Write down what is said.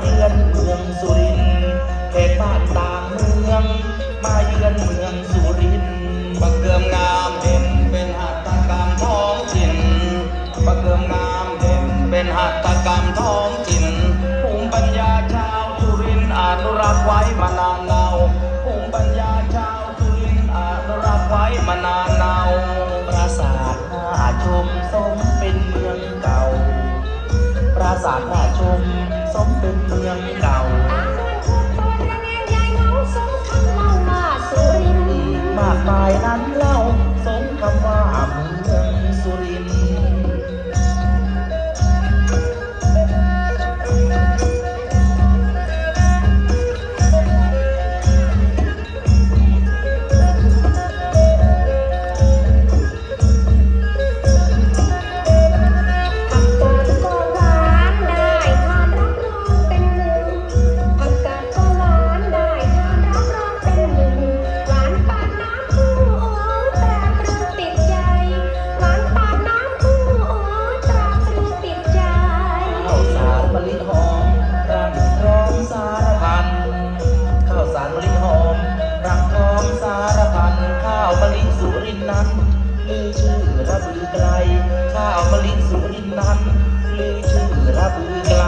เยือนเมืองสุรินทร์แขกบ้านต่างเมือง มาเยือนเมืองสุรินทร์บักเกือมงามเด่นเป็นหัตถกรรมท้องถิ่นบักเกือมงามเด่นเป็นหัตถกรรมท้องถิ่นภูมิปัญญาชาวสุรินทร์อนุรักษ์ไว้มานานาสาทน่าชม สมเป็นเมืองเก่าตาคนทุกตัวระแนงยายเงาสมคำเมามาสุรินทร์อีกมากมายนั้นเล่าสมคำว่าเมืองสุรินทร์ นั้นลือชื่อระบือไกลข้าวมะลิสุรินทร์นั้นลือชื่อระบือไกล